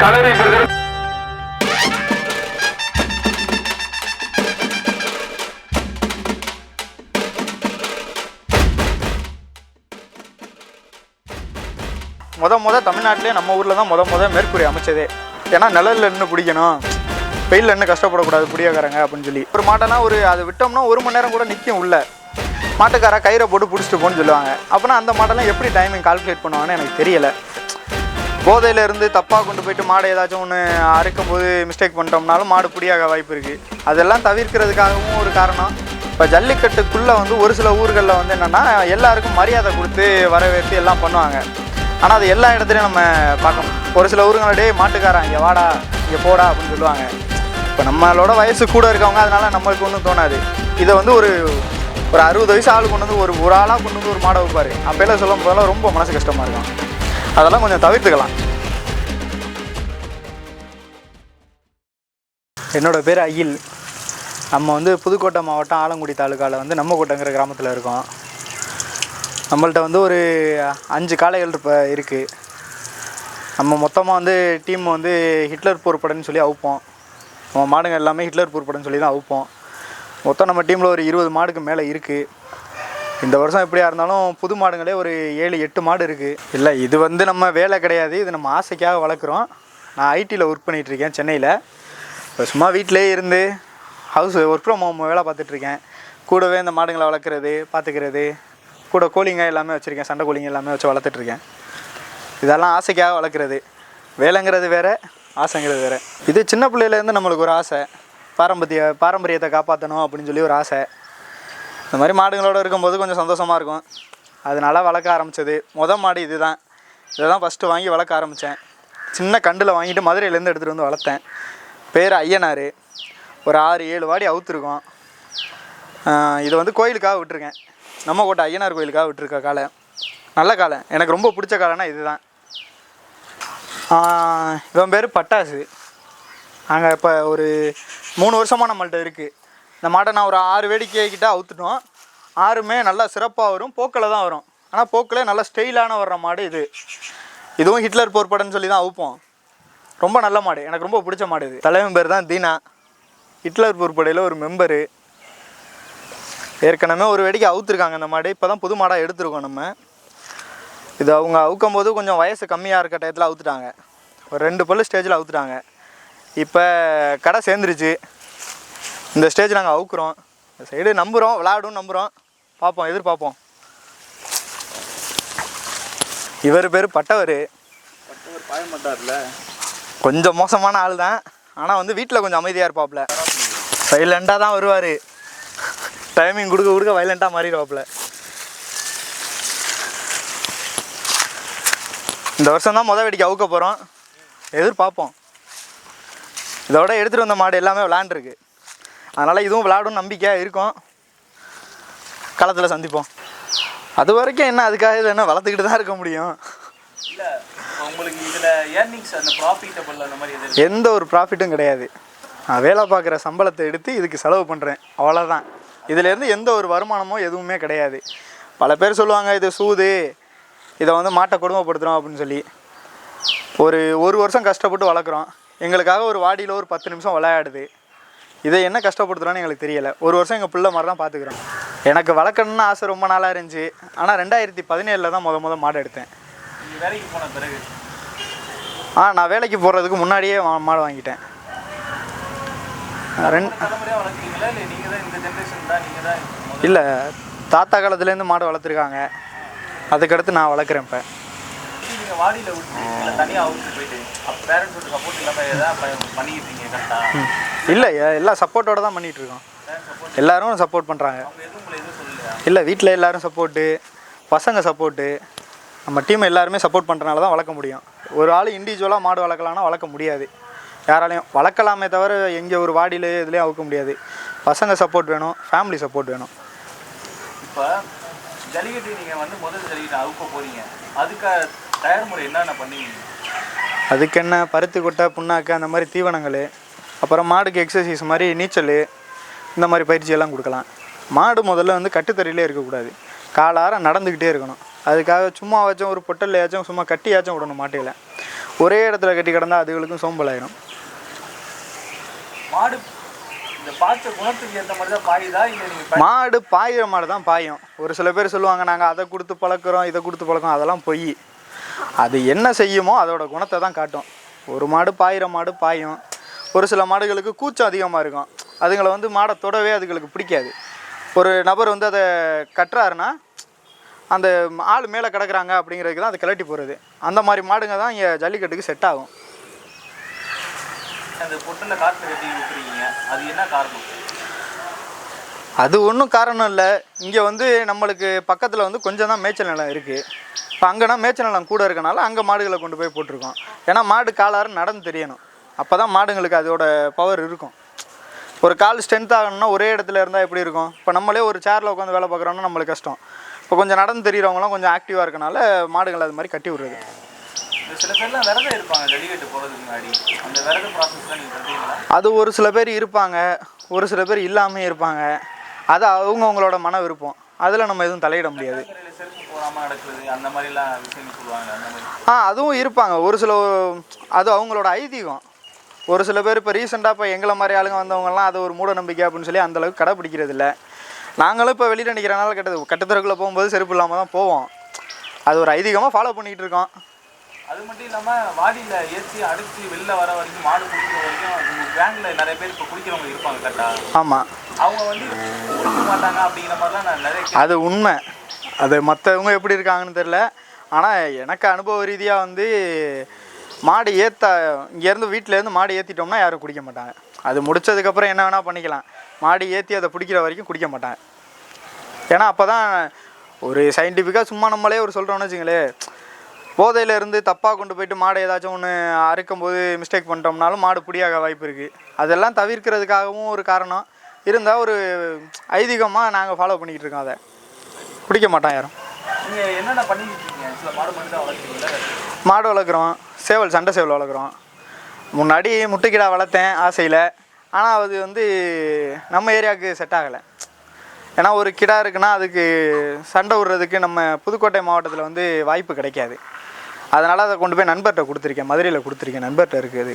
கலரி brother முத முத தமிழ்நாட்டிலே நம்ம ஊரில் தான் முத முத மேற்கூரை அமைச்சதே. ஏன்னா நிழல்ல நின்று பிடிக்கணும் வெயிலில் நின்று கஷ்டப்படக்கூடாது பிடிக்காரங்க அப்படின்னு சொல்லி. ஒரு மாட்டெல்லாம் ஒரு அதை விட்டோம்னா ஒரு மணி நேரம் கூட நிற்கும் உள்ள. மாட்டுக்காரா கயிறை போட்டு பிடிச்சிட்டு போன்னு சொல்லுவாங்க. அப்போனா அந்த மாட்டெல்லாம் எப்படி டைமிங் கால்குலேட் பண்ணுவாங்கன்னு எனக்கு தெரியலை. போதையில இருந்து தப்பாக கொண்டு போயிட்டு மாடை ஏதாச்சும் ஒன்று அறுக்கும் போது மிஸ்டேக் பண்ணிட்டோம்னாலும் மாடு புடியாக வாய்ப்பு இருக்குது அதெல்லாம் தவிர்க்கிறதுக்காகவும் ஒரு காரணம். இப்போ ஜல்லிக்கட்டுக்குள்ளே வந்து ஒரு சில ஊர்களில் வந்து என்னென்னா எல்லாருக்கும் மரியாதை கொடுத்து வரவேற்று எல்லாம் பண்ணுவாங்க. ஆனால் அது எல்லா இடத்துலையும் நம்ம பார்க்கணும். ஒரு சில ஊருங்களே மாட்டுக்காரன் இங்கே வாடா இங்கே போடா அப்படின்னு சொல்லுவாங்க. இப்போ நம்மளோட வயசு கூட இருக்கவங்க அதனால நம்மளுக்கு ஒன்றும் தோணாது. இதை வந்து ஒரு ஒரு அறுபது வயசு ஆள் கொண்டு வந்து ஒரு ஒரு ஆளாக கொண்டு வந்து ஒரு மாடை வைப்பார். அப்போல்லாம் சொல்லும் போதெல்லாம் ரொம்ப மனசு கஷ்டமாக இருக்கும். அதெல்லாம் கொஞ்சம் தவிர்த்துக்கலாம். என்னோட பேர் அகில். நம்ம வந்து புதுக்கோட்டை மாவட்டம் ஆலங்குடி தாலுக்காவில் வந்து நம்ம கோட்டைங்கிற கிராமத்தில் இருக்கோம். நம்மள்ட்ட வந்து ஒரு அஞ்சு காளைகள் இப்போ இருக்குது நம்ம மொத்தமாக வந்து டீம் வந்து ஹிட்லர் போர்படன்னு சொல்லி அவுப்போம். நம்ம மாடுங்க எல்லாமே ஹிட்லர் போர்படன்னு சொல்லி தான் அவுப்போம். மொத்தம் நம்ம டீமில் ஒரு இருபது மாடுக்கு மேலே இருக்குது இந்த வருஷம் எப்படியா இருந்தாலும் புது மாடுங்களே ஒரு ஏழு எட்டு மாடு இருக்குது இல்லை இது வந்து நம்ம வேலை கிடையாது. இது நம்ம ஆசைக்காக வளர்க்குறோம். நான் ஐடியில் ஒர்க் பண்ணிகிட்ருக்கேன் சென்னையில். இப்போ சும்மா வீட்டிலே இருந்து ஹவுஸ் ஒர்க் ஃப்ரம் ஹோம் வேலை பார்த்துட்ருக்கேன் கூடவே இந்த மாடுங்களை வளர்க்குறது பார்த்துக்கிறது. கூட கோழிங்க எல்லாமே வச்சுருக்கேன். சண்டை கோழிங்க எல்லாமே வச்சு வளர்த்துட்ருக்கேன் இதெல்லாம் ஆசைக்காக வளர்க்குறது. வேலைங்கிறது வேறு ஆசைங்கிறது வேறு. இது சின்ன பிள்ளையிலேருந்து நம்மளுக்கு ஒரு ஆசை. பாரம்பரிய பாரம்பரியத்தை காப்பாற்றணும் அப்படின்னு சொல்லி ஒரு ஆசை. இந்த மாதிரி மாடுங்களோட இருக்கும்போது கொஞ்சம் சந்தோஷமாக இருக்கும். அதனால வளர்க்க ஆரம்பித்தது மொதல் மாடு இதுதான். இதை தான் ஃபஸ்ட்டு வாங்கி வளர்க்க ஆரம்பித்தேன் சின்ன கண்டில் வாங்கிட்டு மதுரையிலேருந்து எடுத்துகிட்டு வந்து வளர்த்தேன். பேர் ஐயனார் ஒரு ஆறு ஏழு வாடி அவுத்துருக்கோம். இது வந்து கோயிலுக்காக விட்டுருக்கேன். நம்ம கோட்டை ஐயனார் கோயிலுக்காக விட்டுருக்க காலை நல்ல காலை எனக்கு ரொம்ப பிடிச்ச காலைனா இதுதான். ஆஹ் இவன் பேர் பட்டாசு. நாங்கள் இப்போ ஒரு மூணு வருஷமாக நம்மள்ட்ட இருக்குது இந்த மாட்டை நான் ஒரு ஆறு வேடிக்கை கிட்ட அவுத்துட்டோம். ஆறுமே நல்லா சிறப்பாக வரும். போக்கில் தான் வரும். ஆனால் போக்கில் நல்லா ஸ்டைலான வர்ற மாடு இது. இதுவும் ஹிட்லர் போர்ப்படன்னு சொல்லி தான் அவுப்போம். ரொம்ப நல்ல மாடு. எனக்கு ரொம்ப பிடிச்ச மாடு இது. தலைவன் பேர் தான் தீனா. ஹிட்லர் போர்ப்படையில் ஒரு மெம்பரு. ஏற்கனவே ஒரு வேடிக்கை அவுத்துருக்காங்க அந்த மாடு. இப்போ தான் புது மாடாக எடுத்துருக்கோம் நம்ம. இது அவங்க அவுக்கும் போது கொஞ்சம் வயசு கம்மியாக இருக்க டயத்தில் அவுத்துட்டாங்க. ஒரு ரெண்டு பல்லு ஸ்டேஜில் அவுத்துட்டாங்க. இப்போ கடை சேர்ந்துருச்சு. இந்த ஸ்டேஜ் நாங்கள் அவுக்குறோம். இந்த சைடு நம்புகிறோம் விளாடும் நம்புகிறோம் பார்ப்போம் எதிர்பார்ப்போம். இவர் பேர் பட்டவர். கொஞ்சம் மோசமான ஆள் தான் ஆனால் வந்து வீட்டில் கொஞ்சம் அமைதியாக இருப்பாப்புல சைலண்டாக தான் வருவார். டைமிங் கொடுக்க கொடுக்க வைலண்ட்டாக மாறிடுவாப்புல இந்த வருஷம் தான் முத வெடிக்க அவுக்க போகிறோம் எதிர்பார்ப்போம். இதோட எடுத்துகிட்டு வந்த மாடு எல்லாமே விளாண்டுருக்கு அதனால் இதுவும் விளாடும் நம்பிக்கையாக இருக்கும். களத்தில் சந்திப்போம். அது வரைக்கும் என்ன அதுக்காக இது என்ன வளர்த்துக்கிட்டு தான் இருக்க முடியும். எந்த ஒரு ப்ராஃபிட்டும் கிடையாது. நான் வேலை பார்க்குற சம்பளத்தை எடுத்து இதுக்கு செலவு பண்ணுறேன் அவ்வளோதான் இதுலேருந்து எந்த ஒரு வருமானமோ எதுவுமே கிடையாது. பல பேர் சொல்லுவாங்க இது சூது. இதை வந்து மாட்டை கொடுமைப்படுத்துகிறோம் அப்படின்னு சொல்லி. ஒரு ஒரு வருஷம் கஷ்டப்பட்டு வளர்க்குறோம். எங்களுக்காக ஒரு வாடியில் ஒரு பத்து நிமிஷம் விளையாடுது. இதை என்ன கஷ்டப்படுத்துகிறோன்னு எங்களுக்கு தெரியலை. ஒரு வருஷம் எங்கள் பிள்ளை மாதிரி தான் பார்த்துக்குறோம் எனக்கு வளர்க்கணும்னு ஆசை ரொம்ப நாளாக இருந்துச்சு. ஆனால் ரெண்டாயிரத்தி பதினேழில் தான் முத முத மாடு எடுத்தேன். வேலைக்கு போன பிறகு? ஆ நான் வேலைக்கு போகிறதுக்கு முன்னாடியே மாடு வாங்கிட்டேன். ரெண்டு இல்லை தாத்தா காலத்துலேருந்து மாடு வளர்த்துருக்காங்க. அதுக்கடுத்து நான் வளர்க்குறேன் இப்போ. வாடியில விட்டு இல்ல தனியா அவுட்டு போயிட்டு. அப்ப பேரண்ட்ஸோட சப்போர்ட் இல்லாம ஏதாவது ப- பண்ணிக்கிட்டு இருக்கீங்க கரெக்டா இல்லை எல்லாம் சப்போர்ட்டோட தான் பண்ணிகிட்டு இருக்கோம். எல்லாரும் சப்போர்ட் பண்ணுறாங்க இல்லை வீட்டில் எல்லாரும் சப்போர்ட்டு பசங்க சப்போர்ட்டு நம்ம டீம் எல்லாருமே சப்போர்ட் பண்ணுறனால தான் வளர்க்க முடியும். ஒரு ஆள் இண்டிவிஜுவலாக மாடு வளர்க்கலாம்னா வளர்க்க முடியாது. யாராலையும் வளர்க்கலாமே தவிர எங்கே ஒரு வாடியில இதுலேயும் அவுக்க முடியாது. பசங்க சப்போர்ட் வேணும் ஃபேமிலி சப்போர்ட் வேணும். இப்ப ஜல்லிக்கட்டு நீங்க வந்து முதல் ஜல்லிக்கட்டு அவுக்க போறீங்க. அதுக்கு தயார் முறை என்னென்ன பண்ணுவீங்க அதுக்கு என்ன பருத்தி கொட்டை புண்ணாக்கு அந்த மாதிரி தீவனங்கள் அப்புறம் மாடுக்கு எக்ஸசைஸ் மாதிரி நீச்சல் இந்த மாதிரி பயிற்சியெல்லாம் கொடுக்கலாம். மாடு முதல்ல வந்து கட்டுத்தறியிலே இருக்கக்கூடாது. காலார நடந்துக்கிட்டே இருக்கணும். அதுக்காக சும்மா வச்சும் ஒரு பொட்டல்லையாச்சும் சும்மா கட்டியாச்சும் விடணும் மாட்டையில். ஒரே இடத்துல கட்டி கிடந்தா அதுகளுக்கும் சோம்பலாயிரும். மாடு மாடு பாயிற மாடு தான் பாயும். ஒரு சில பேர் சொல்லுவாங்க நாங்கள் அதை கொடுத்து பழக்கிறோம் இதை கொடுத்து பழக்கிறோம் அதெல்லாம் பொய். அது என்ன செய்யுமோ அதோட குணத்தை தான் காட்டும். ஒரு மாடு பாயிற மாடு பாயும். ஒரு சில மாடுகளுக்கு கூச்சம் அதிகமாக இருக்கும். அதுங்களை வந்து மாடை தொடவே அதுகளுக்கு பிடிக்காது. ஒரு நபர் வந்து அதை கட்டுறாருன்னா அந்த ஆள் மேலே கிடக்குறாங்க அப்படிங்கிறதுக்கு தான் அது கிளட்டி போகிறது அந்த மாதிரி மாடுங்க தான் இங்கே ஜல்லிக்கட்டுக்கு செட் ஆகும். அது ஒன்றும் காரணம்? இல்லை. இங்கே வந்து நம்மளுக்கு பக்கத்தில் வந்து கொஞ்சம் தான் மேய்ச்சல் நிலம் இருக்குது இப்போ அங்கேனா மேய்ச்சல் நிலம் கூட இருக்கனால அங்கே மாடுகளை கொண்டு போய் போட்டிருக்கோம். ஏன்னா மாடு காலாறு நடந்து தெரியணும். அப்போ தான் மாடுங்களுக்கு அதோட பவர் இருக்கும். ஒரு கால் ஸ்ட்ரென்த் ஆகணும்னா ஒரே இடத்துல இருந்தால் எப்படி இருக்கும்? இப்போ நம்மளே ஒரு சேரில் உட்காந்து வேலை பார்க்குறோம்னா நம்மளுக்கு கஷ்டம். இப்போ கொஞ்சம் நடந்து தெரியிறவங்களாம் கொஞ்சம் ஆக்டிவாக இருக்கனால மாடுகளை அது மாதிரி கட்டி விடுறது. இந்த சில பேர்லாம் விரதம் இருப்பாங்க ஜல்லிக்கட்டு போகிறதுக்கு முன்னாடி. அந்த விரத ப்ராசஸ்லாம் நீங்கள் பண்ணுறீங்களா அது ஒரு சில பேர் இருப்பாங்க. ஒரு சில பேர் இல்லாமல் இருப்பாங்க. அது அவங்கவுங்களோட மன விருப்பம். அதில் நம்ம எதுவும் தலையிட முடியாது. நடக்கிறது அந்த மாதிரிலாம் விஷயங்கள் சொல்லுவாங்க அந்த மாதிரி. ஆ அதுவும் இருப்பாங்க. ஒரு சில அது அவங்களோட ஐதீகம். ஒரு சில பேர் இப்போ ரீசெண்டாக இப்போ எங்களை மாதிரி ஆளுங்க வந்தவங்கலாம் அது ஒரு மூட நம்பிக்கை அப்படின்னு சொல்லி அந்தளவுக்கு கடைப்பிடிக்கிறது இல்லை. நாங்களும் இப்போ வெளியில் நிற்கிறனால கெட்டது கட்டுத்தரக்குள்ளே போகும்போது செருப்பு இல்லாமல் தான் போவோம். அது ஒரு ஐதீகமாக ஃபாலோ பண்ணிகிட்டு இருக்கோம். அது மட்டும் இல்லாமல் வாடியில் ஏற்றி அடித்து வெளில வர வரைக்கும் மாடு குடிக்கிற வரைக்கும் கேங்கில் நிறைய பேர் இப்போ குடிக்கிறவங்க இருப்பாங்க கரெக்டாக ஆமாம் அவங்க வந்து குடிக்க மாட்டாங்க அப்படிங்கிற மாதிரிலாம் நான் நிறைய அது உண்மை. அது மற்றவங்க எப்படி இருக்காங்கன்னு தெரில ஆனால் எனக்கு அனுபவ ரீதியாக வந்து மாடு ஏற்ற இங்கேருந்து வீட்டிலேருந்து மாடு ஏற்றிட்டோம்னா யாரும் குடிக்க மாட்டாங்க. அது முடிச்சதுக்கப்புறம் என்ன வேணால் பண்ணிக்கலாம். மாடு ஏற்றி அதை பிடிக்கிற வரைக்கும் குடிக்க மாட்டாங்க. ஏன்னா அப்போ தான் ஒரு சயின்டிஃபிக்காக சும்மா நம்மளே ஒரு சொல்கிறோம்னு வச்சுங்களேன் போதையிலேருந்து தப்பாக கொண்டு போயிட்டு மாடை ஏதாச்சும் ஒன்று அறுக்கும்போது மிஸ்டேக் பண்ணிட்டோம்னாலும் மாடு புடியாக வாய்ப்பு இருக்குது அதெல்லாம் தவிர்க்கிறதுக்காகவும் ஒரு காரணம். இருந்தால் ஒரு ஐதீகமாக நாங்கள் ஃபாலோ பண்ணிக்கிட்டு இருக்கோம் அதை. குடிக்க மாட்டோம் யாரும். மாடு வளர்க்குறோம். சேவல் சண்டை சேவல் வளர்க்குறோம். முன்னாடி முட்டைக்கிடா வளர்த்தேன் ஆசையில். ஆனால் அது வந்து நம்ம ஏரியாவுக்கு செட் ஆகலை. ஏன்னா ஒரு கிடா இருக்குன்னா அதுக்கு சண்டை விடுறதுக்கு நம்ம புதுக்கோட்டை மாவட்டத்தில் வந்து வாய்ப்பு கிடைக்காது. அதனால் அதை கொண்டு போய் நண்பர்கிட்ட கொடுத்துருக்கேன். மதுரையில் கொடுத்துருக்கேன். நண்பர்கிட்ட இருக்குது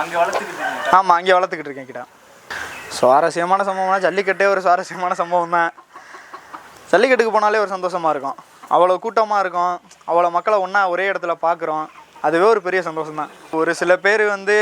அங்கே வளர்த்துக்கிட்டு ஆமாம் அங்கே வளர்த்துக்கிட்டு இருக்கேன் கிடா. சுவாரஸ்யமான சம்பவம்னா ஜல்லிக்கட்டே ஒரு சுவாரஸ்யமான சம்பவம் தான் ஜல்லிக்கட்டுக்கு போனாலே ஒரு சந்தோஷமாக இருக்கும். அவ்வளோ கூட்டமாக இருக்கும். அவ்வளோ மக்களை ஒன்றா ஒரே இடத்துல பார்க்குறோம் அதுவே ஒரு பெரிய சந்தோஷம் தான் ஒரு சில பேர் வந்து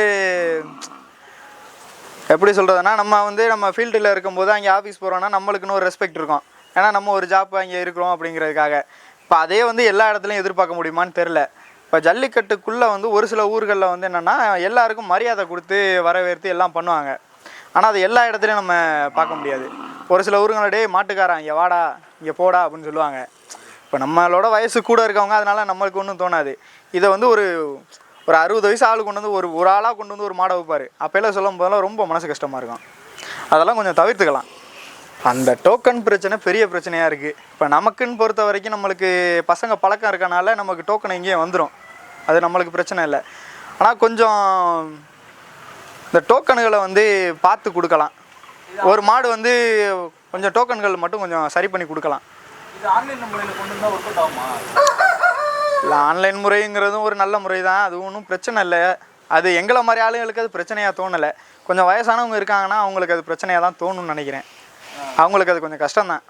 எப்படி சொல்கிறதுனா நம்ம வந்து நம்ம ஃபீல்டில் இருக்கும்போது அங்கே ஆஃபீஸ் போகிறோன்னா நம்மளுக்குன்னு ஒரு ரெஸ்பெக்ட் இருக்கும். ஏன்னா நம்ம ஒரு ஜாப் அங்கே இருக்கிறோம் அப்படிங்கிறதுக்காக. இப்போ அதே வந்து எல்லா இடத்துலையும் எதிர்பார்க்க முடியுமான்னு தெரில இப்போ ஜல்லிக்கட்டுக்குள்ளே வந்து ஒரு சில ஊர்களில் வந்து என்னென்னா எல்லாருக்கும் மரியாதை கொடுத்து வரவேற்று எல்லாம் பண்ணுவாங்க. ஆனால் அது எல்லா இடத்துலையும் நம்ம பார்க்க முடியாது. ஒரு சில ஊருங்களே மாட்டுக்காரன் இங்கே வாடா. இங்கே போடா அப்படின்னு சொல்லுவாங்க. இப்போ நம்மளோட வயசு கூட இருக்கவங்க அதனால நம்மளுக்கு ஒன்றும் தோணாது. இதை வந்து ஒரு ஒரு அறுபது வயசு ஆள் கொண்டு வந்து ஒரு ஒரு ஆளாக கொண்டு வந்து ஒரு மாடை வைப்பார். அப்போல்லாம் சொல்லும் போதெல்லாம் ரொம்ப மனசு கஷ்டமாக இருக்கும். அதெல்லாம் கொஞ்சம் தவிர்த்துக்கலாம். அந்த டோக்கன் பிரச்சனை பெரிய பிரச்சனையாக இருக்குது இப்போ நமக்குன்னு பொறுத்த வரைக்கும் நம்மளுக்கு பசங்க பழக்கம் இருக்கனால நமக்கு டோக்கன் எங்கேயும் வந்துடும் அது நம்மளுக்கு பிரச்சனை இல்லை. ஆனால் கொஞ்சம் இந்த டோக்கனுகளை வந்து பார்த்து கொடுக்கலாம். ஒரு மாடு வந்து கொஞ்சம் டோக்கன்கள் மட்டும் கொஞ்சம் சரி பண்ணி கொடுக்கலாம். இது ஆன்லைன் முறையில் கொண்டு வந்தால் ஒர்க் அவுட் ஆகுமா? இல்லை ஆன்லைன் முறைங்கிறதும் ஒரு நல்ல முறை தான் அது ஒன்றும் பிரச்சனை இல்லை. அது எங்களை மாதிரி ஆளுங்களுக்கு அது பிரச்சனையாக தோணலை. கொஞ்சம் வயசானவங்க இருக்காங்கன்னா அவங்களுக்கு அது பிரச்சனையாக தான் தோணும்னு நினைக்கிறேன். அவங்களுக்கு அது கொஞ்சம் கஷ்டம்தான்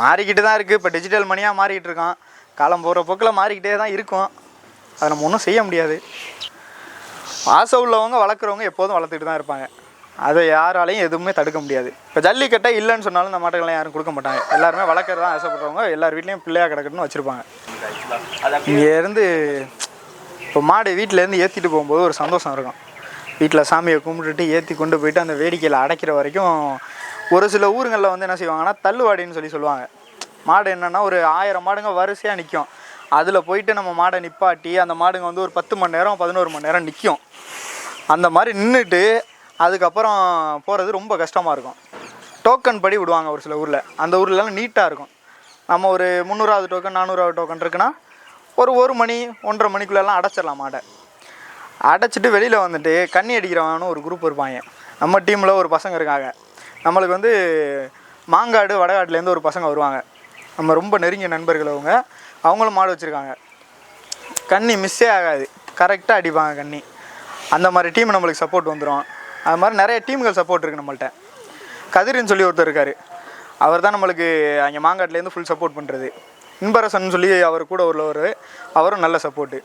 மாறிக்கிட்டு தான் இருக்குது இப்போ டிஜிட்டல் மணியாக மாறிக்கிட்டு இருக்கோம். காலம் போகிற போக்கில் மாறிக்கிட்டே தான் இருக்கும். அதை நம்ம ஒன்றும் செய்ய முடியாது. ஆசை உள்ளவங்க வளர்க்குறவங்க எப்போதும் வளர்த்துக்கிட்டு தான் இருப்பாங்க. அதை யாராலையும் எதுவுமே தடுக்க முடியாது. இப்போ ஜல்லிக்கட்டை இல்லைன்னு சொன்னாலும் இந்த மாட்டுக்கெல்லாம் யாரும் கொடுக்க மாட்டாங்க. எல்லாருமே வளர்க்குறதான் ஆசைப்படுறவங்க. எல்லார் வீட்லேயும் பிள்ளையா கிடக்கட்டுன்னு வச்சுருப்பாங்க. இங்கேருந்து இப்போ மாடு வீட்டிலேருந்து ஏற்றிட்டு போகும்போது ஒரு சந்தோஷம் இருக்கும். வீட்டில் சாமியை கும்பிட்டுட்டு ஏற்றி கொண்டு போயிட்டு அந்த வேடிக்கையில் அடைக்கிற வரைக்கும் ஒரு சில ஊருங்களில் வந்து என்ன செய்வாங்கன்னா தள்ளுவாடின்னு சொல்லி சொல்லுவாங்க. மாடு என்னென்னா ஒரு ஆயிரம் மாடுங்க வரிசையாக நிற்கும் அதில் போயிட்டு நம்ம மாடை நிப்பாட்டி அந்த மாடுங்க வந்து ஒரு பத்து மணி நேரம் பதினோரு மணி நேரம் நிற்கும் அந்த மாதிரி நின்றுட்டு அதுக்கப்புறம் போகிறது ரொம்ப கஷ்டமாக இருக்கும். டோக்கன் படி விடுவாங்க ஒரு சில ஊரில். அந்த ஊர்லலாம் நீட்டாக இருக்கும். நம்ம ஒரு முந்நூறாவது டோக்கன் நானூறாவது டோக்கன் இருக்குன்னா ஒரு ஒரு மணி ஒன்றரை மணிக்குள்ளெல்லாம் அடைச்சிடலாம் மாடை. அடைச்சிட்டு வெளியில் வந்துட்டு கண்ணி அடிக்கிறவனும் ஒரு குரூப் இருப்பாங்க. நம்ம டீமில் ஒரு பசங்க இருக்காங்க. நம்மளுக்கு வந்து மாங்காடு வடகாட்டிலேருந்து ஒரு பசங்க வருவாங்க. நம்ம ரொம்ப நெருங்கிய நண்பர்கள் அவங்க. அவங்களும் மாடு வச்சுருக்காங்க. கண்ணி மிஸ்ஸே ஆகாது. கரெக்டாக அடிப்பாங்க கண்ணி. அந்த மாதிரி டீம் நம்மளுக்கு சப்போர்ட் வந்துடும் அது மாதிரி நிறைய டீம்கள் சப்போர்ட் இருக்குது நம்மள்ட்ட. கதிரின்னு சொல்லி ஒருத்தர் இருக்கார். அவர் தான் நம்மளுக்கு அங்கே மாங்காட்டிலேருந்து ஃபுல் சப்போர்ட் பண்ணுறது இன்பரசன் சொல்லி அவர் கூட உள்ளவர். அவரும் நல்ல சப்போர்ட்டு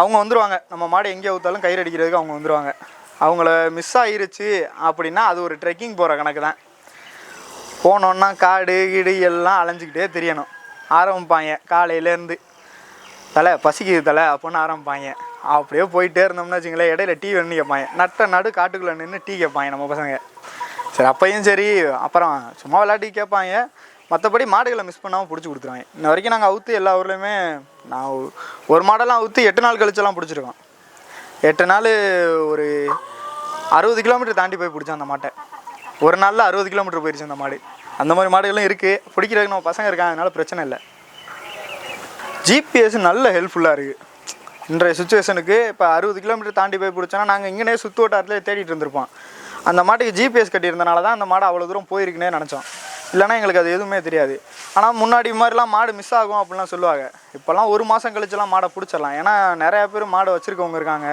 அவங்க வந்துடுவாங்க நம்ம மாடு எங்கே ஊற்றாலும் கயிறு அடிக்கிறதுக்கு அவங்க வந்துருவாங்க. அவங்கள மிஸ் ஆயிருச்சு அப்படின்னா அது ஒரு ட்ரெக்கிங் போகிற கணக்கு தான். போனோன்னா காடு கீடு எல்லாம் அலைஞ்சிக்கிட்டே தெரியணும். ஆரம்பிப்பாங்க காலையிலேருந்து. தலை பசிக்குது தலை அப்படின்னு ஆரம்பிப்பாங்க. அப்படியே போயிட்டே இருந்தோம்னா வச்சுங்களேன் இடையில டீ வேணும்னு கேட்பாங்க. நட்ட நடு காட்டுக்குள்ளே நின்று டீ கேட்பாங்க நம்ம பசங்க. சரி அப்பையும் சரி அப்புறம் சும்மா விளையாட்டி கேட்பாங்க. மற்றபடி மாடுகளை மிஸ் பண்ணாமல் பிடிச்சி கொடுத்துருவாங்க. இன்ன வரைக்கும் நாங்கள் அவுத்து எல்லா ஊர்லேயுமே நான் ஒரு மாடெல்லாம் அவுத்து எட்டு நாள் கழிச்செல்லாம் பிடிச்சிருக்கோம். எட்டு நாள் ஒரு அறுபது கிலோமீட்டர் தாண்டி போய் பிடிச்சோம் அந்த மாட்டை. ஒரு நாளில் அறுபது கிலோமீட்டர் போயிடுச்சு அந்த மாடு. அந்த மாதிரி மாடுகளும் இருக்குது பிடிக்கிறதுக்கு நம்ம பசங்க இருக்காங்க அதனால் பிரச்சனை இல்லை. ஜிபிஎஸ் நல்ல ஹெல்ப்ஃபுல்லாக இருக்குது இன்றைய சுச்சுவேஷனுக்கு இப்போ அறுபது கிலோமீட்டர் தாண்டி போய் பிடிச்சோன்னா நாங்கள் இங்கேயே சுற்று வட்டாரத்திலே தேடிட்டு இருந்திருப்போம். அந்த மாட்டுக்கு ஜிபிஎஸ் கட்டியிருந்தனால தான் அந்த மாடு அவ்வளோ தூரம் போயிருக்குன்னே நினச்சோம். இல்லைனா எங்களுக்கு அது எதுவுமே தெரியாது. ஆனால் முன்னாடி மாதிரிலாம் மாடு மிஸ் ஆகும் அப்படிலாம் சொல்லுவாங்க. இப்போல்லாம் ஒரு மாதம் கழிச்சுலாம் மாடை பிடிச்சிடலாம். ஏன்னா நிறையா பேர் மாடு வச்சுருக்கவங்க இருக்காங்க.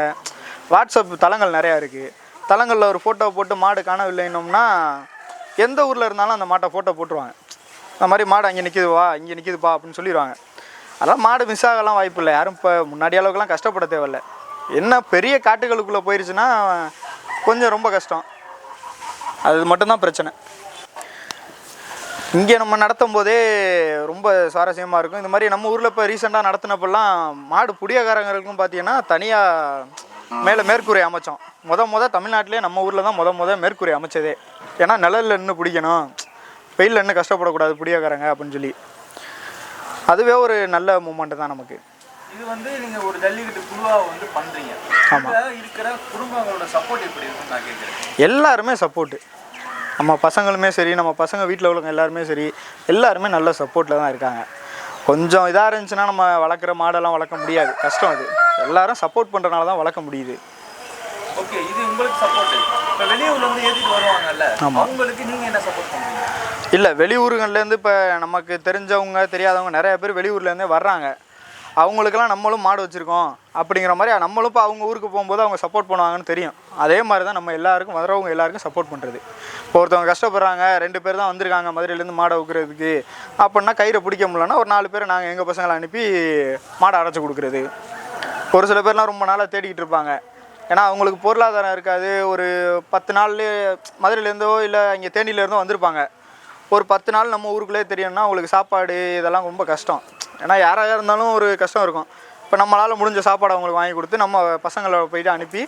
வாட்ஸ்அப் தளங்கள் நிறையா இருக்குது தளங்களில் ஒரு ஃபோட்டோ போட்டு மாடு காணவில்லைன்னோம்னா எந்த ஊரில் இருந்தாலும் அந்த மாட்டை ஃபோட்டோ போட்டுருவாங்க. இந்த மாதிரி மாடு அங்கே நிற்கிதுவா இங்கே நிற்கிதுப்பா அப்படின்னு சொல்லிடுவாங்க. அதெல்லாம் மாடு மிஸ் ஆகலாம் வாய்ப்பு இல்லை. யாரும் இப்போ முன்னாடி அளவுக்குலாம் கஷ்டப்பட தேவையில்ல. என்ன பெரிய காட்டுகளுக்குள்ளே போயிருச்சுன்னா கொஞ்சம் ரொம்ப கஷ்டம். அது மட்டும்தான் பிரச்சனை. இங்கே நம்ம நடத்தும் போதே ரொம்ப சுவாரஸ்யமாக இருக்கும். இந்த மாதிரி நம்ம ஊரில் இப்போ ரீசெண்டாக நடத்தினப்பெல்லாம் மாடு புடியக்காரங்களுக்கும் பார்த்தீங்கன்னா தனியாக மேலே மேற்கூரை அமைச்சோம். முத முத தமிழ்நாட்டிலே நம்ம ஊரில் தான் முத முத மேற்கூரை அமைச்சதே. ஏன்னா நிழலில் நின்று பிடிக்கணும். வெயிலில் நின்று கஷ்டப்படக்கூடாது புடியக்காரங்க அப்படின்னு சொல்லி. அதுவே ஒரு நல்ல மூமெண்ட் தான் நமக்கு. இது வந்து நீங்க ஒரு ஜல்லிக்கட்டு குழுவா வந்து பண்றீங்க. இதுல இருக்கிற குடும்பங்களோட சப்போர்ட் எப்படி இருக்குன்னு நான் கேட்குறேன் எல்லாருமே சப்போர்ட்டு நம்ம பசங்களுமே சரி நம்ம பசங்க வீட்டில் உள்ளவங்க எல்லாருமே சரி எல்லாருமே நல்ல சப்போர்ட்டில் தான் இருக்காங்க. கொஞ்சம் இதாக இருந்துச்சுன்னா நம்ம வளர்க்குற மாடெல்லாம் வளர்க்க முடியாது. கஷ்டம் அது. எல்லாரும் சப்போர்ட் பண்ணுறனால தான் வளர்க்க முடியுது. ஓகே இது உங்களுக்கு சப்போர்ட் இப்போ வெளியூர்ல இருந்து ஏத்திட்டு வருவாங்கல்ல. அவங்களுக்கு நீங்க என்ன சப்போர்ட் பண்றீங்க? இல்லை வெளியூருங்கள்லேருந்து இப்போ நமக்கு தெரிஞ்சவங்க தெரியாதவங்க நிறைய பேர் வெளியூர்லேருந்தே வர்றாங்க. அவங்களுக்கெல்லாம் நம்மளும் மாடு வச்சுருக்கோம் அப்படிங்கிற மாதிரி நம்மளும் இப்போ அவங்க ஊருக்கு போகும்போது அவங்க சப்போர்ட் பண்ணுவாங்கன்னு தெரியும். அதே மாதிரி தான் நம்ம எல்லாருக்கும் வரவங்க எல்லாருக்கும் சப்போர்ட் பண்ணுறது இப்போ ஒருத்தவங்க கஷ்டப்படுறாங்க ரெண்டு பேர் தான் வந்திருக்காங்க மதுரையிலேருந்து மாடை வைக்கிறதுக்கு அப்படின்னா கயிறை பிடிக்க முடியலன்னா ஒரு நாலு பேர் நாங்கள் எங்கள் பசங்களை அனுப்பி மாடை அடைச்சி கொடுக்குறது. ஒரு சில பேர்லாம் ரொம்ப நாளாக தேடிக்கிட்டு இருப்பாங்க. ஏன்னா அவங்களுக்கு பொருளாதாரம் இருக்காது. ஒரு பத்து நாள்லேயே மதுரையிலேருந்தோ இல்லை இங்கே தேனியிலேருந்தோ வந்திருப்பாங்க. ஒரு பத்து நாள் நம்ம ஊருக்குள்ளே தெரியும்னா அவங்களுக்கு சாப்பாடு இதெல்லாம் ரொம்ப கஷ்டம். ஏன்னா யாராக இருந்தாலும் ஒரு கஷ்டம் இருக்கும். இப்போ நம்மளால் முடிஞ்ச சாப்பாடு அவங்களுக்கு வாங்கி கொடுத்து நம்ம பசங்களை போயிட்டு அனுப்பி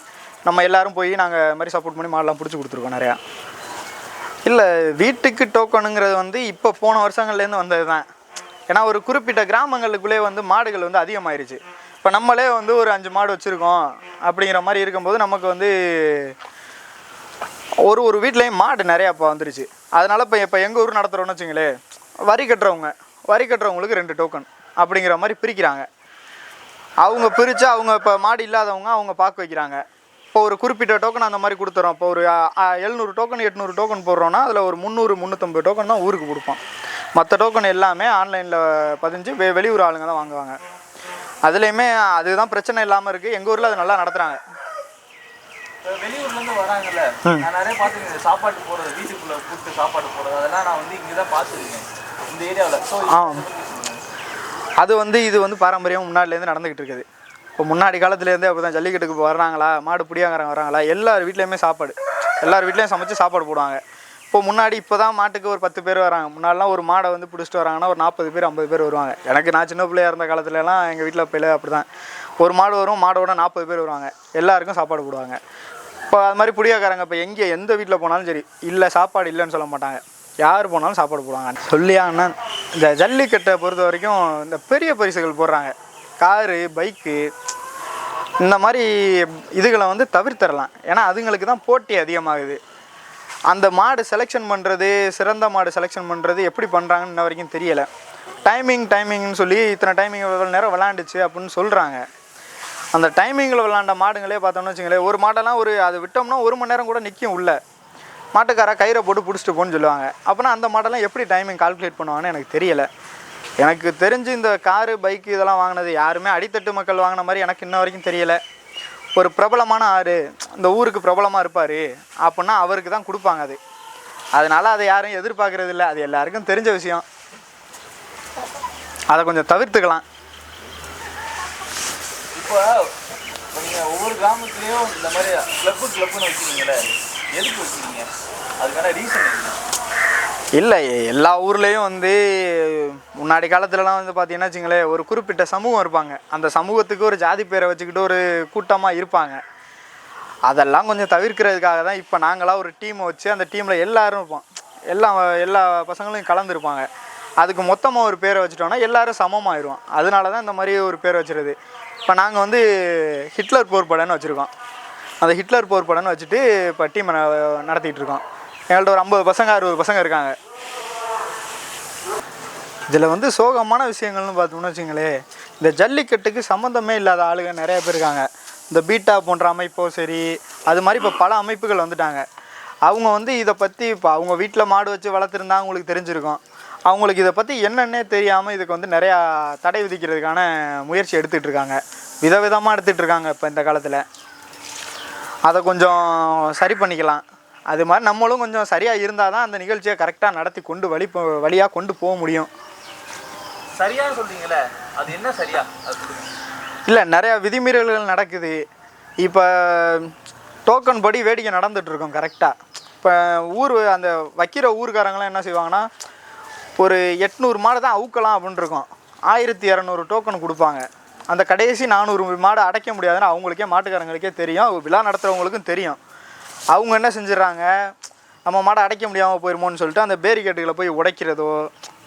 நம்ம எல்லாரும் போய் நாங்கள் இது மாதிரி சப்போர்ட் பண்ணி மாடெல்லாம் பிடிச்சி கொடுத்துருக்கோம் நிறையா. இல்லை வீட்டுக்கு டோக்கனுங்கிறது வந்து இப்போ போன வருஷங்கள்லேருந்து வந்தது தான் ஏன்னா ஒரு குறிப்பிட்ட கிராமங்களுக்குள்ளே வந்து மாடுகள் வந்து அதிகமாயிருச்சு. இப்போ நம்மளே வந்து ஒரு அஞ்சு மாடு வச்சுருக்கோம் அப்படிங்கிற மாதிரி இருக்கும்போது நமக்கு வந்து ஒரு ஒரு வீட்லேயும் மாடு நிறையா இப்போ வந்துருச்சு. அதனால் இப்போ இப்போ எங்கள் ஊர் நடத்துகிறோன்னு வச்சுங்களேன் வரி கட்டுறவங்க வரி கட்டுறவங்களுக்கு ரெண்டு டோக்கன் அப்படிங்கிற மாதிரி பிரிக்கிறாங்க. அவங்க பிரித்து அவங்க இப்போ மாடு இல்லாதவங்க அவங்க பார்க்க வைக்கிறாங்க. இப்போ ஒரு குறிப்பிட்ட டோக்கன் அந்த மாதிரி கொடுத்துறோம். இப்போ ஒரு எழுநூறு டோக்கன் எட்நூறு டோக்கன் போடுறோன்னா அதில் ஒரு முந்நூறு முந்நூற்றம்பது டோக்கன் தான் ஊருக்கு கொடுப்போம். மற்ற டோக்கன் எல்லாமே ஆன்லைனில் பதிஞ்சு வெ வெளியூர் ஆளுங்க தான் வாங்குவாங்க. அதுலேயுமே அதுதான் பிரச்சனை இல்லாமல் இருக்குது எங்கள் ஊரில் அது நல்லா நடத்துகிறாங்க இப்போ வெளியூர்ல இருந்து வராங்கல்ல நான் நிறைய பார்த்துருக்கேன். சாப்பாடு போடுறது வீட்டுக்குள்ள கூப்பிட்டு சாப்பாடு போடுறது அதெல்லாம் நான் வந்து இங்கே தான் பார்த்துருக்கேன். இந்த ஏரியாவில். ஸோ ஆ அது வந்து இது வந்து பாரம்பரியம் முன்னாடிலேருந்து நடந்துக்கிட்டு இருக்குது. இப்போ முன்னாடி காலத்துலேருந்தே அப்படி தான் ஜல்லிக்கட்டுக்கு வர்றாங்களா மாடு பிடியாங்கிறவங்க வராங்களா எல்லார் வீட்லேயுமே சாப்பாடு. எல்லார் வீட்லேயும் சமைச்சு சாப்பாடு போடுவாங்க. இப்போ முன்னாடி இப்போ தான் மாட்டுக்கு ஒரு பத்து பேர் வராங்க. முன்னாடிலாம் ஒரு மாடை வந்து பிடிச்சிட்டு வராங்கன்னா ஒரு நாற்பது பேர் ஐம்பது பேர் வருவாங்க. எனக்கு நான் சின்ன பிள்ளையா இருந்த காலத்துலலாம் எங்கள் வீட்டில் பிள்ளை அப்படி தான் ஒரு மாடு வரும் மாடோட நாற்பது பேர் வருவாங்க. எல்லாருக்கும் சாப்பாடு போடுவாங்க. இப்போ அது மாதிரி புடியாக்காரங்க இப்போ எங்கே எந்த வீட்டில் போனாலும் சரி இல்லை சாப்பாடு இல்லைன்னு சொல்ல மாட்டாங்க. யார் போனாலும் சாப்பாடு போடுவாங்க. சொல்லியாங்கன்னா இந்த ஜல்லிக்கட்டை பொறுத்த வரைக்கும் இந்த பெரிய பரிசுகள் போடுறாங்க. காரு பைக்கு இந்த மாதிரி இதுகளை வந்து தவிர்த்தரலாம். ஏன்னா அதுங்களுக்கு தான் போட்டி அதிகமாகுது. அந்த மாடு செலெக்ஷன் பண்ணுறது சிறந்த மாடு செலெக்ஷன் பண்ணுறது எப்படி பண்ணுறாங்கன்னு இன்ன வரைக்கும் தெரியலை. டைமிங் டைமிங்னு சொல்லி இத்தனை டைமிங் இவ்வளோ நேரம் விளாண்டுச்சு அப்படின்னு சொல்கிறாங்க அந்த டைமிங்கில் விளாண்ட மாடுங்களே பார்த்தோம்னு வச்சுங்களேன் ஒரு மாடெல்லாம் ஒரு அது விட்டோம்னா ஒரு மணி நேரம் கூட நிற்கும் உள்ள. மாட்டுக்கார கயிறை போட்டு பிடிச்சிட்டு போன்னு சொல்லுவாங்க. அப்போனா அந்த மாடெல்லாம் எப்படி டைமிங் கால்குலேட் பண்ணுவாங்கன்னு எனக்கு தெரியலை. எனக்கு தெரிஞ்சு இந்த காரு பைக்கு இதெல்லாம் வாங்கினது யாருமே அடித்தட்டு மக்கள் வாங்கின மாதிரி எனக்கு இன்ன வரைக்கும் தெரியலை. ஒரு பிரபலமான ஆறு இந்த ஊருக்கு பிரபலமாக இருப்பார் அப்படின்னா அவருக்கு தான் கொடுப்பாங்க அது. அதனால் அதை யாரும் எதிர்பார்க்கறது இல்லை. அது எல்லாருக்கும் தெரிஞ்ச விஷயம். அதை கொஞ்சம் தவிர்த்துக்கலாம். இப்போ நீங்கள் ஒவ்வொரு கிராமத்துலேயும் இந்த மாதிரி கிளப்பு கிளப்புன்னு வச்சுருக்கீங்களே எதுக்கு வச்சுருக்கீங்க? அதுக்கான ரீசன் என்ன? இல்லை எல்லா ஊர்லேயும் வந்து முன்னாடி காலத்துலலாம் வந்து பார்த்தீங்கன்னா வச்சுங்களேன் ஒரு குறிப்பிட்ட சமூகம் இருப்பாங்க. அந்த சமூகத்துக்கு ஒரு ஜாதி பேரை வச்சுக்கிட்டு ஒரு கூட்டமாக இருப்பாங்க. அதெல்லாம் கொஞ்சம் தவிர்க்கிறதுக்காக தான் இப்போ நாங்களாம் ஒரு டீமை வச்சு அந்த டீமில் எல்லாரும் இருப்போம். எல்லா எல்லா பசங்களும் கலந்துருப்பாங்க. அதுக்கு மொத்தமாக ஒரு பேரை வச்சுட்டோன்னா எல்லாரும் சமமாயிரும் அதனால தான் இந்த மாதிரி ஒரு பேர் வச்சுருது இப்போ நாங்கள் வந்து ஹிட்லர் போர் படம்னு வச்சுருக்கோம். அந்த ஹிட்லர் போர் படம்னு வச்சுட்டு இப்போ டீமை நடத்திட்டு இருக்கோம். எங்கள்கிட்ட ஒரு ஐம்பது பசங்க அறுபது பசங்க இருக்காங்க. இதில் வந்து சோகமான விஷயங்கள்னு பார்த்தோம்னு வச்சுங்களேன் இந்த ஜல்லிக்கட்டுக்கு சம்மந்தமே இல்லாத ஆளுங்க நிறைய பேர் இருக்காங்க. இந்த பீட்டா போன்ற அமைப்போ சரி அது மாதிரி இப்போ பல அமைப்புகள் வந்துட்டாங்க. அவங்க வந்து இதை பற்றி இப்போ அவங்க வீட்டில் மாடு வச்சு வளர்த்துருந்தா அவங்களுக்கு தெரிஞ்சிருக்கும். அவங்களுக்கு இதை பற்றி என்னென்னே தெரியாமல் இதுக்கு வந்து நிறையா தடை விதிக்கிறதுக்கான முயற்சி எடுத்துகிட்டு இருக்காங்க. விதவிதமாக எடுத்துகிட்டு இருக்காங்க இப்போ இந்த காலத்தில். அதை கொஞ்சம் சரி பண்ணிக்கலாம். அது மாதிரி நம்மளும் கொஞ்சம் சரியாக இருந்தால் தான் அந்த நிகழ்ச்சியை கரெக்டாக நடத்தி கொண்டு வழி வழியாக கொண்டு போக முடியும். சரியா சொல்றீங்களே? அது என்ன சரியா? அது சொல்லுங்க. இல்லை நிறையா விதிமீறல்கள் நடக்குது. இப்போ டோக்கன் படி வேடிக்கை நடந்துட்டு இருக்கோம் கரெக்டாக இப்போ ஊர் அந்த வைக்கிற ஊர்க்காரங்களாம் என்ன செய்வாங்கன்னா ஒரு எட்நூறு மாடு தான் அவுக்கலாம் அப்படின்னு இருக்கோம். ஆயிரத்தி இரநூறு டோக்கன் கொடுப்பாங்க. அந்த கடைசி நானூறு மாடு அடைக்க முடியாதுன்னு அவங்களுக்கே மாட்டுக்காரங்களுக்கே தெரியும். விழா நடத்துகிறவங்களுக்கும் தெரியும். அவங்க என்ன செஞ்சிடறாங்க நம்ம மாடை அடைக்க முடியாமல் போயிருமோன்னு சொல்லிட்டு அந்த பேரிகேட்டுகளை போய் உடைக்கிறதோ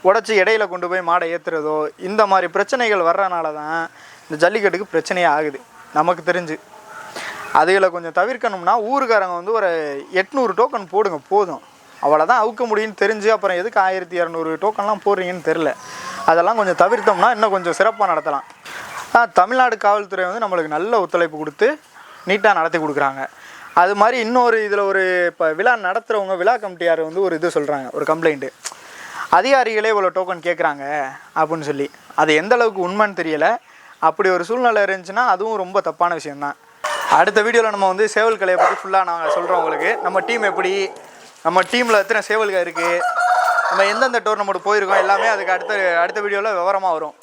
உடச்சி இடையில கொண்டு போய் மாடை ஏற்றுறதோ இந்த மாதிரி பிரச்சனைகள் வர்றனால தான் இந்த ஜல்லிக்கட்டுக்கு பிரச்சனையே ஆகுது. நமக்கு தெரிஞ்சு. அதுகளை கொஞ்சம் தவிர்க்கணும்னா ஊருக்காரங்க வந்து ஒரு எட்நூறு டோக்கன் போடுங்க போதும். அவ்வளோதான் அவுக்க முடியும்னு தெரிஞ்சு அப்புறம் எதுக்கு ஆயிரத்தி இரநூறு டோக்கன்லாம் போடுறீங்கன்னு தெரில அதெல்லாம் கொஞ்சம் தவிர்த்தோம்னா இன்னும் கொஞ்சம் சிறப்பாக நடத்தலாம். தமிழ்நாடு காவல்துறை வந்து நம்மளுக்கு நல்ல ஒத்துழைப்பு கொடுத்து நீட்டாக நடத்தி கொடுக்குறாங்க. அது மாதிரி இன்னொரு இதில் ஒரு இப்போ விழா நடத்துகிறவங்க விழா கமிட்டியார் வந்து ஒரு இது சொல்கிறாங்க ஒரு கம்ப்ளைண்ட்டு அதிகாரிகளே இவ்வளோ டோக்கன் கேட்குறாங்க அப்படின்னு சொல்லி. அது எந்த அளவுக்கு உண்மைன்னு தெரியலை. அப்படி ஒரு சூழ்நிலை இருந்துச்சுன்னா அதுவும் ரொம்ப தப்பான விஷயம்தான். அடுத்த வீடியோவில் நம்ம வந்து சேவல் கலையை பற்றி ஃபுல்லாக நாங்கள் சொல்கிறோம் உங்களுக்கு. நம்ம டீம் எப்படி நம்ம டீமில் எத்தனை சேவல்கள் இருக்குது நம்ம எந்தெந்த டோர்னமெண்ட் போயிருக்கோம் எல்லாமே அதுக்கு அடுத்த அடுத்த வீடியோவில் விவரமாக வரும்.